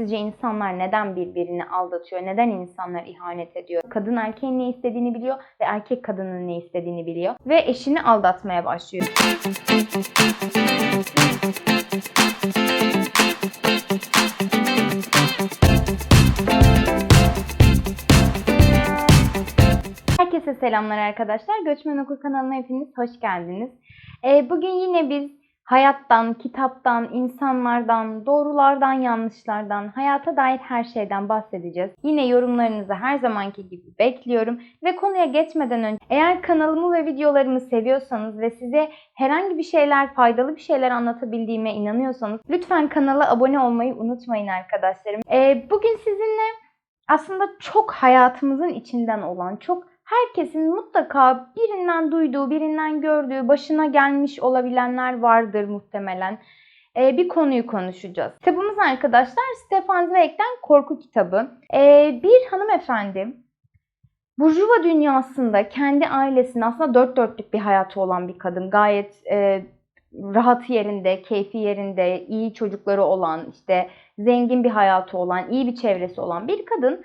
Sizce insanlar neden birbirini aldatıyor? Neden insanlar ihanet ediyor? Kadın erkeğin ne istediğini biliyor ve erkek kadının ne istediğini biliyor ve eşini aldatmaya başlıyor. Herkese selamlar arkadaşlar. Göçmen Okur kanalına hepiniz hoş geldiniz. Ee, bugün yine biz hayattan, kitaptan, insanlardan, doğrulardan, yanlışlardan, hayata dair her şeyden bahsedeceğiz. Yine yorumlarınızı her zamanki gibi bekliyorum. Ve konuya geçmeden önce eğer kanalımı ve videolarımı seviyorsanız ve size herhangi bir şeyler, faydalı bir şeyler anlatabildiğime inanıyorsanız lütfen kanala abone olmayı unutmayın arkadaşlarım. Ee, bugün sizinle aslında çok hayatımızın içinden olan, çok herkesin mutlaka birinden duyduğu, birinden gördüğü, başına gelmiş olabilenler vardır muhtemelen. Ee, bir konuyu konuşacağız. Kitabımız arkadaşlar Stefan Zweig'den Korku kitabı. Ee, bir hanımefendi Burjuva dünyasında kendi ailesinin aslında dört dörtlük bir hayatı olan bir kadın. Gayet e, rahat yerinde, keyfi yerinde, iyi çocukları olan, işte zengin bir hayatı olan, iyi bir çevresi olan bir kadın.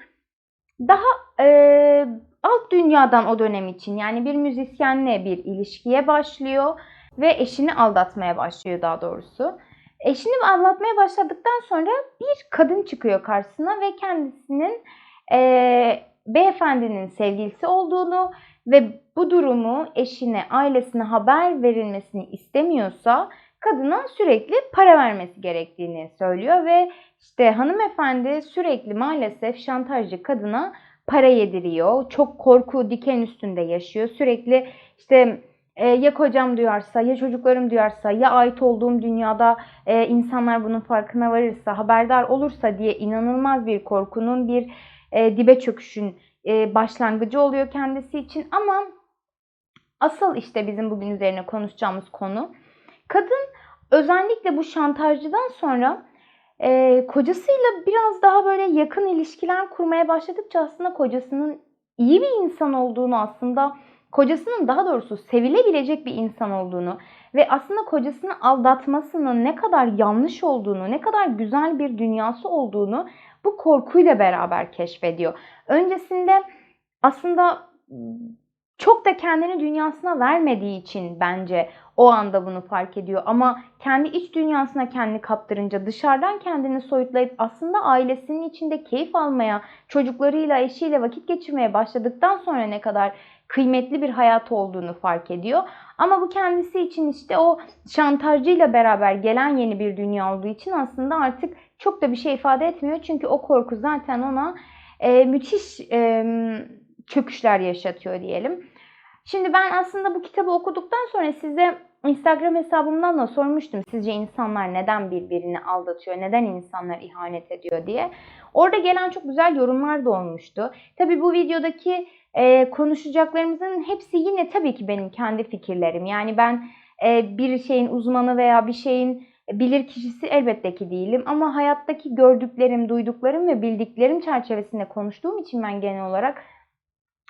Daha e, alt dünyadan o dönem için yani bir müzisyenle bir ilişkiye başlıyor ve eşini aldatmaya başlıyor daha doğrusu. Eşini aldatmaya başladıktan sonra bir kadın çıkıyor karşısına ve kendisinin e, beyefendinin sevgilisi olduğunu ve bu durumu eşine, ailesine haber verilmesini istemiyorsa kadına sürekli para vermesi gerektiğini söylüyor ve işte hanımefendi sürekli maalesef şantajcı kadına para yediriyor. Çok korku diken üstünde yaşıyor. Sürekli işte e, ya kocam duyarsa, ya çocuklarım duyarsa, ya ait olduğum dünyada e, insanlar bunun farkına varırsa, haberdar olursa diye inanılmaz bir korkunun, bir e, dibe çöküşün e, başlangıcı oluyor kendisi için. Ama asıl işte bizim bugün üzerine konuşacağımız konu kadın özellikle bu şantajcıdan sonra e, kocasıyla biraz daha böyle yakın ilişkiler kurmaya başladıkça aslında kocasının iyi bir insan olduğunu aslında kocasının daha doğrusu sevilebilecek bir insan olduğunu ve aslında kocasını aldatmasının ne kadar yanlış olduğunu, ne kadar güzel bir dünyası olduğunu bu korkuyla beraber keşfediyor. Öncesinde aslında çok da kendini dünyasına vermediği için bence o anda bunu fark ediyor. Ama kendi iç dünyasına kendini kaptırınca dışarıdan kendini soyutlayıp aslında ailesinin içinde keyif almaya, çocuklarıyla, eşiyle vakit geçirmeye başladıktan sonra ne kadar kıymetli bir hayat olduğunu fark ediyor. Ama bu kendisi için işte o şantajcıyla beraber gelen yeni bir dünya olduğu için aslında artık çok da bir şey ifade etmiyor. Çünkü o korku zaten ona e, müthiş e, çöküşler yaşatıyor diyelim. Şimdi ben aslında bu kitabı okuduktan sonra size Instagram hesabımdan da sormuştum. Sizce insanlar neden birbirini aldatıyor? Neden insanlar ihanet ediyor diye. Orada gelen çok güzel yorumlar da olmuştu. Tabii bu videodaki e, konuşacaklarımızın hepsi yine tabii ki benim kendi fikirlerim. Yani ben e, bir şeyin uzmanı veya bir şeyin bilir kişisi elbette ki değilim. Ama hayattaki gördüklerim, duyduklarım ve bildiklerim çerçevesinde konuştuğum için ben genel olarak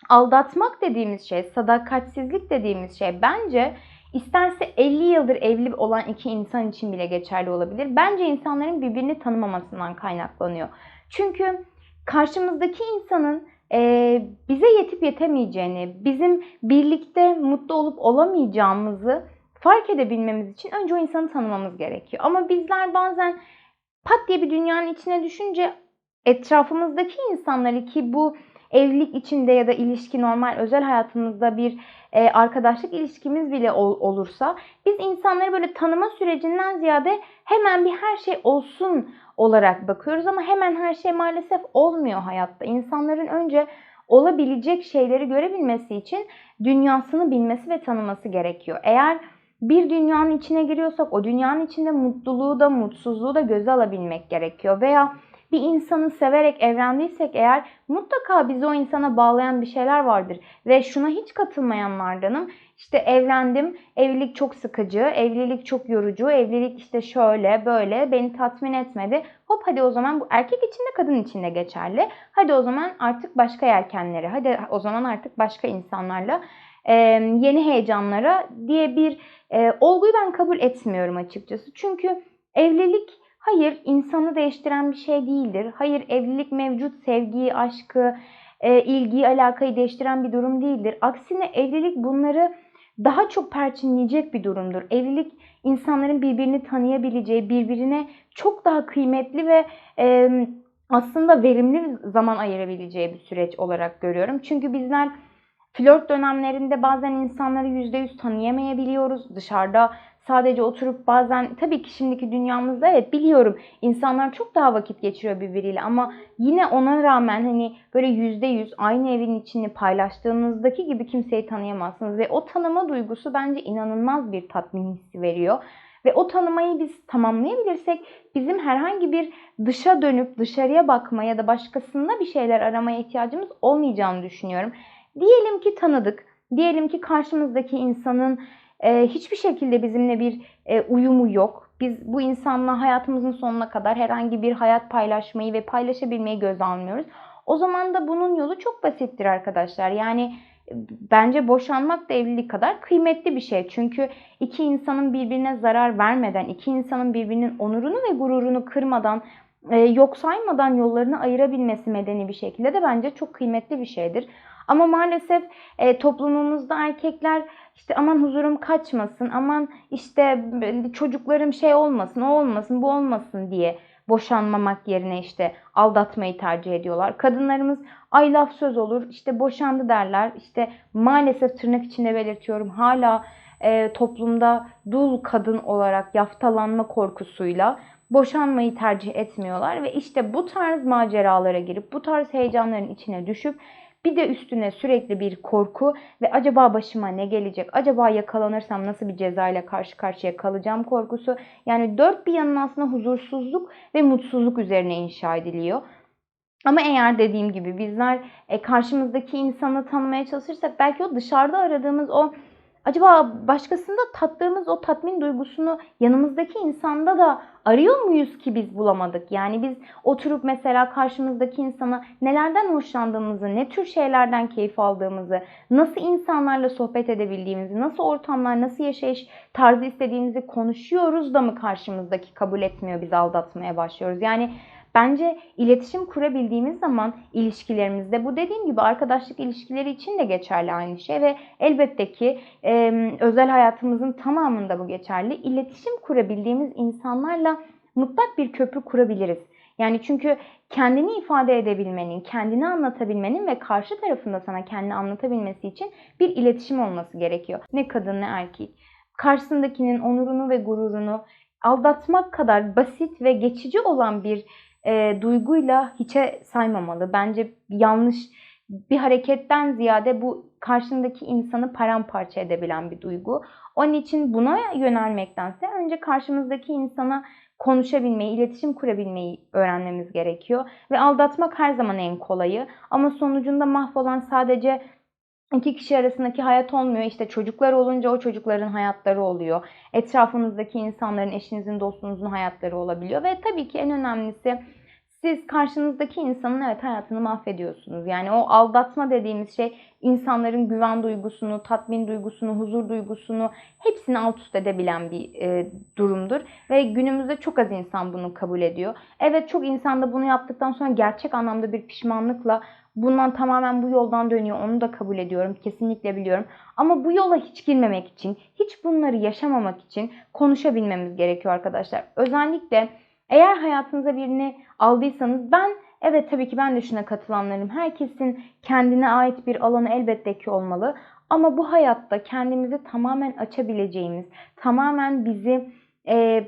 aldatmak dediğimiz şey, sadakatsizlik dediğimiz şey bence isterse 50 yıldır evli olan iki insan için bile geçerli olabilir. Bence insanların birbirini tanımamasından kaynaklanıyor. Çünkü karşımızdaki insanın e, bize yetip yetemeyeceğini, bizim birlikte mutlu olup olamayacağımızı fark edebilmemiz için önce o insanı tanımamız gerekiyor. Ama bizler bazen pat diye bir dünyanın içine düşünce etrafımızdaki insanları ki bu evlilik içinde ya da ilişki normal özel hayatımızda bir e, arkadaşlık ilişkimiz bile ol, olursa biz insanları böyle tanıma sürecinden ziyade hemen bir her şey olsun olarak bakıyoruz ama hemen her şey maalesef olmuyor hayatta. İnsanların önce olabilecek şeyleri görebilmesi için dünyasını bilmesi ve tanıması gerekiyor. Eğer bir dünyanın içine giriyorsak o dünyanın içinde mutluluğu da mutsuzluğu da göze alabilmek gerekiyor. Veya bir insanı severek evlendiysek eğer mutlaka bizi o insana bağlayan bir şeyler vardır. Ve şuna hiç katılmayanlardanım. İşte evlendim, evlilik çok sıkıcı, evlilik çok yorucu, evlilik işte şöyle böyle beni tatmin etmedi. Hop hadi o zaman bu erkek için de kadın için de geçerli. Hadi o zaman artık başka yelkenleri, hadi o zaman artık başka insanlarla e, yeni heyecanlara diye bir e, olguyu ben kabul etmiyorum açıkçası. Çünkü evlilik Hayır, insanı değiştiren bir şey değildir. Hayır, evlilik mevcut sevgiyi, aşkı, e, ilgiyi, alakayı değiştiren bir durum değildir. Aksine evlilik bunları daha çok perçinleyecek bir durumdur. Evlilik insanların birbirini tanıyabileceği, birbirine çok daha kıymetli ve e, aslında verimli zaman ayırabileceği bir süreç olarak görüyorum. Çünkü bizler flört dönemlerinde bazen insanları %100 tanıyamayabiliyoruz. Dışarıda sadece oturup bazen tabii ki şimdiki dünyamızda evet biliyorum insanlar çok daha vakit geçiriyor birbiriyle ama yine ona rağmen hani böyle yüzde yüz aynı evin içini paylaştığınızdaki gibi kimseyi tanıyamazsınız ve o tanıma duygusu bence inanılmaz bir tatmin hissi veriyor. Ve o tanımayı biz tamamlayabilirsek bizim herhangi bir dışa dönüp dışarıya bakma ya da başkasında bir şeyler aramaya ihtiyacımız olmayacağını düşünüyorum. Diyelim ki tanıdık, diyelim ki karşımızdaki insanın e, hiçbir şekilde bizimle bir e, uyumu yok. Biz bu insanla hayatımızın sonuna kadar herhangi bir hayat paylaşmayı ve paylaşabilmeyi göz almıyoruz. O zaman da bunun yolu çok basittir arkadaşlar. Yani bence boşanmak da evlilik kadar kıymetli bir şey. Çünkü iki insanın birbirine zarar vermeden, iki insanın birbirinin onurunu ve gururunu kırmadan, e, yok saymadan yollarını ayırabilmesi medeni bir şekilde de bence çok kıymetli bir şeydir. Ama maalesef e, toplumumuzda erkekler işte aman huzurum kaçmasın, aman işte çocuklarım şey olmasın, o olmasın, bu olmasın diye boşanmamak yerine işte aldatmayı tercih ediyorlar. Kadınlarımız ay laf söz olur, işte boşandı derler. İşte maalesef tırnak içinde belirtiyorum hala e, toplumda dul kadın olarak yaftalanma korkusuyla boşanmayı tercih etmiyorlar ve işte bu tarz maceralara girip bu tarz heyecanların içine düşüp bir de üstüne sürekli bir korku ve acaba başıma ne gelecek? Acaba yakalanırsam nasıl bir ceza ile karşı karşıya kalacağım korkusu. Yani dört bir yanın aslında huzursuzluk ve mutsuzluk üzerine inşa ediliyor. Ama eğer dediğim gibi bizler e, karşımızdaki insanı tanımaya çalışırsak belki o dışarıda aradığımız o acaba başkasında tattığımız o tatmin duygusunu yanımızdaki insanda da arıyor muyuz ki biz bulamadık? Yani biz oturup mesela karşımızdaki insana nelerden hoşlandığımızı, ne tür şeylerden keyif aldığımızı, nasıl insanlarla sohbet edebildiğimizi, nasıl ortamlar, nasıl yaşayış tarzı istediğimizi konuşuyoruz da mı karşımızdaki kabul etmiyor, bizi aldatmaya başlıyoruz? Yani Bence iletişim kurabildiğimiz zaman ilişkilerimizde bu dediğim gibi arkadaşlık ilişkileri için de geçerli aynı şey ve elbette ki e, özel hayatımızın tamamında bu geçerli. İletişim kurabildiğimiz insanlarla mutlak bir köprü kurabiliriz. Yani çünkü kendini ifade edebilmenin, kendini anlatabilmenin ve karşı tarafında sana kendini anlatabilmesi için bir iletişim olması gerekiyor. Ne kadın ne erkek. Karşısındakinin onurunu ve gururunu aldatmak kadar basit ve geçici olan bir e, duyguyla hiçe saymamalı. Bence yanlış bir hareketten ziyade bu karşındaki insanı paramparça edebilen bir duygu. Onun için buna yönelmektense önce karşımızdaki insana konuşabilmeyi, iletişim kurabilmeyi öğrenmemiz gerekiyor. Ve aldatmak her zaman en kolayı. Ama sonucunda mahvolan sadece iki kişi arasındaki hayat olmuyor. İşte çocuklar olunca o çocukların hayatları oluyor. Etrafınızdaki insanların, eşinizin, dostunuzun hayatları olabiliyor. Ve tabii ki en önemlisi siz karşınızdaki insanın evet hayatını mahvediyorsunuz. Yani o aldatma dediğimiz şey insanların güven duygusunu, tatmin duygusunu, huzur duygusunu hepsini alt üst edebilen bir e, durumdur. Ve günümüzde çok az insan bunu kabul ediyor. Evet çok insan da bunu yaptıktan sonra gerçek anlamda bir pişmanlıkla bundan tamamen bu yoldan dönüyor. Onu da kabul ediyorum. Kesinlikle biliyorum. Ama bu yola hiç girmemek için, hiç bunları yaşamamak için konuşabilmemiz gerekiyor arkadaşlar. Özellikle eğer hayatınıza birini aldıysanız ben evet tabii ki ben de şuna katılanlarım. Herkesin kendine ait bir alanı elbette ki olmalı. Ama bu hayatta kendimizi tamamen açabileceğimiz, tamamen bizi e,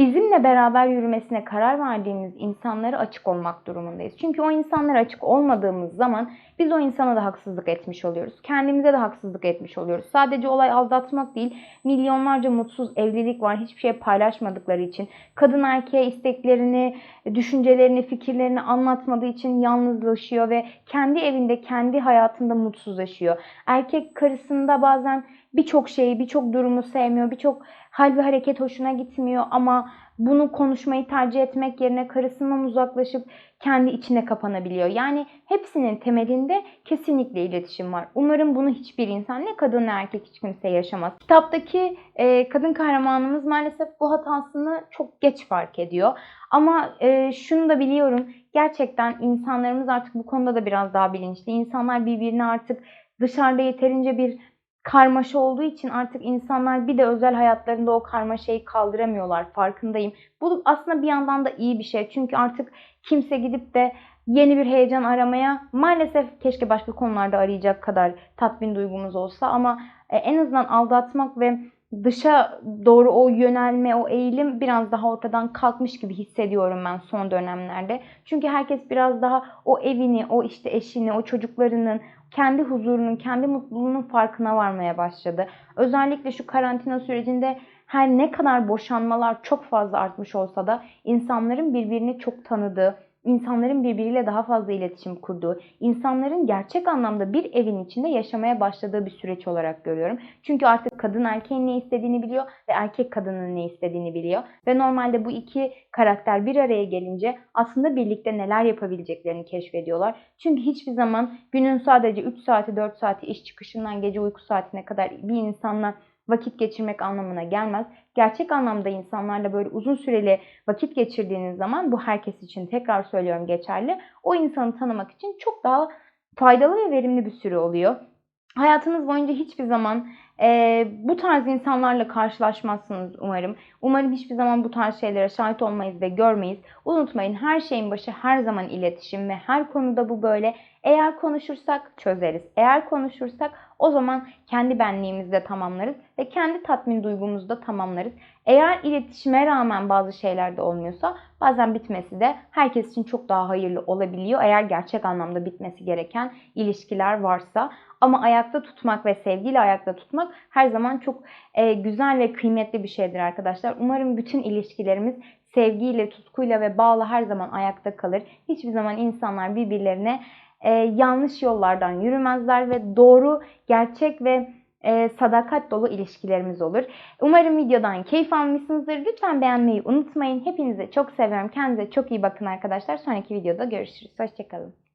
bizimle beraber yürümesine karar verdiğimiz insanlara açık olmak durumundayız. Çünkü o insanlara açık olmadığımız zaman biz o insana da haksızlık etmiş oluyoruz. Kendimize de haksızlık etmiş oluyoruz. Sadece olay aldatmak değil, milyonlarca mutsuz evlilik var hiçbir şey paylaşmadıkları için. Kadın erkeğe isteklerini, düşüncelerini, fikirlerini anlatmadığı için yalnızlaşıyor ve kendi evinde, kendi hayatında mutsuzlaşıyor. Erkek karısında bazen birçok şeyi, birçok durumu sevmiyor, birçok hal ve hareket hoşuna gitmiyor ama bunu konuşmayı tercih etmek yerine karısından uzaklaşıp kendi içine kapanabiliyor. Yani hepsinin temelinde kesinlikle iletişim var. Umarım bunu hiçbir insan ne kadın ne erkek hiç kimse yaşamaz. Kitaptaki e, kadın kahramanımız maalesef bu hatasını çok geç fark ediyor. Ama e, şunu da biliyorum gerçekten insanlarımız artık bu konuda da biraz daha bilinçli. İnsanlar birbirine artık dışarıda yeterince bir karmaşa olduğu için artık insanlar bir de özel hayatlarında o karmaşayı kaldıramıyorlar farkındayım. Bu aslında bir yandan da iyi bir şey. Çünkü artık kimse gidip de yeni bir heyecan aramaya maalesef keşke başka konularda arayacak kadar tatmin duygumuz olsa ama e, en azından aldatmak ve dışa doğru o yönelme, o eğilim biraz daha ortadan kalkmış gibi hissediyorum ben son dönemlerde. Çünkü herkes biraz daha o evini, o işte eşini, o çocuklarının, kendi huzurunun, kendi mutluluğunun farkına varmaya başladı. Özellikle şu karantina sürecinde her ne kadar boşanmalar çok fazla artmış olsa da insanların birbirini çok tanıdığı, insanların birbiriyle daha fazla iletişim kurduğu, insanların gerçek anlamda bir evin içinde yaşamaya başladığı bir süreç olarak görüyorum. Çünkü artık kadın erkeğin ne istediğini biliyor ve erkek kadının ne istediğini biliyor. Ve normalde bu iki karakter bir araya gelince aslında birlikte neler yapabileceklerini keşfediyorlar. Çünkü hiçbir zaman günün sadece 3 saati 4 saati iş çıkışından gece uyku saatine kadar bir insanla vakit geçirmek anlamına gelmez. Gerçek anlamda insanlarla böyle uzun süreli vakit geçirdiğiniz zaman bu herkes için tekrar söylüyorum geçerli. O insanı tanımak için çok daha faydalı ve verimli bir süre oluyor. Hayatınız boyunca hiçbir zaman e, bu tarz insanlarla karşılaşmazsınız umarım. Umarım hiçbir zaman bu tarz şeylere şahit olmayız ve görmeyiz. Unutmayın her şeyin başı her zaman iletişim ve her konuda bu böyle. Eğer konuşursak çözeriz. Eğer konuşursak o zaman kendi benliğimizi de tamamlarız ve kendi tatmin duygumuzu da tamamlarız. Eğer iletişime rağmen bazı şeyler de olmuyorsa bazen bitmesi de herkes için çok daha hayırlı olabiliyor. Eğer gerçek anlamda bitmesi gereken ilişkiler varsa. Ama ayakta tutmak ve sevgiyle ayakta tutmak her zaman çok e, güzel ve kıymetli bir şeydir arkadaşlar. Umarım bütün ilişkilerimiz sevgiyle, tutkuyla ve bağla her zaman ayakta kalır. Hiçbir zaman insanlar birbirlerine e, yanlış yollardan yürümezler ve doğru, gerçek ve e, sadakat dolu ilişkilerimiz olur. Umarım videodan keyif almışsınızdır. Lütfen beğenmeyi unutmayın. Hepinizi çok seviyorum. Kendinize çok iyi bakın arkadaşlar. Sonraki videoda görüşürüz. Hoşçakalın.